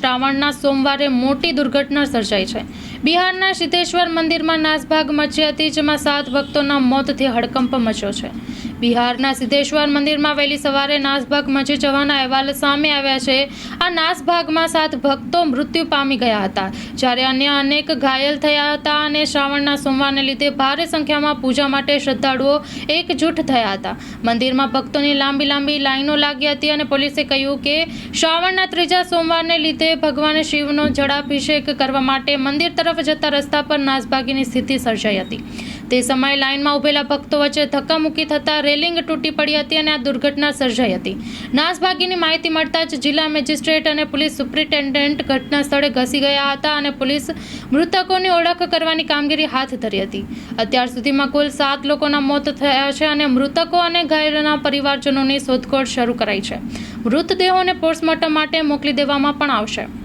શ્રાવણના સોમવારે મોટી દુર્ઘટના સર્જાઈ છે. બિહારના સિદ્ધેશ્વર મંદિરમાં નાસભાગ મચી હતી, જેમાં સાત ભક્તોના મોતથી હડકંપ મચ્યો છે. બિહારના સિદ્ધેશ્વર મંદિરમાં વહેલી સવારે નાસભાગ મચી જવાના અહેવાલ સામે આવ્યા છે. આ નાસભાગમાં સાત ભક્તો મૃત્યુ પામી ગયા હતા. જ્યારે અન્ય અનેક ઘાયલ થયા હતા અને શ્રાવણના સોમવારને લીધે ભારે સંખ્યામાં પૂજા માટે શ્રદ્ધાળુઓ એકજૂઠ થયા હતા. મંદિરમાં ભક્તોની લાંબી લાંબી લાઈનો લાગી હતી અને પોલીસે કહ્યું કે શ્રાવણના ત્રીજા સોમવારને લીધે ભગવાન શિવનો જળાભિષેક કરવા માટે મંદિર તરફ જતા રસ્તા પર નાસભાગીની સ્થિતિ સર્જાઈ હતી. તે સમયે લાઇનમાં ઉભેલા ભક્તો વચ્ચે ધક્કામુક્કી થતાં રેલિંગ તૂટી પડી હતી અને આ દુર્ઘટના સર્જાઈ હતી. નાસભાગીની માહિતી મળતા જ જિલ્લા મેજિસ્ટ્રેટ અને પોલીસ સુપ્રિન્ટેન્ડન્ટ ઘટના સ્થળે ઘસી ગયા હતા અને પોલીસ મૃતકોની ઓળખ કરવાની કામગીરી હાથ ધરી હતી. અત્યાર સુધીમાં કુલ સાત લોકોના મોત થયા છે અને મૃતકો અને ઘાયલોના પરિવારજનોની શોધખોળ શરૂ કરાઈ છે. મૃતદેહોને પોસ્ટમોર્ટમ માટે મોકલી દેવામાં પણ આવશે.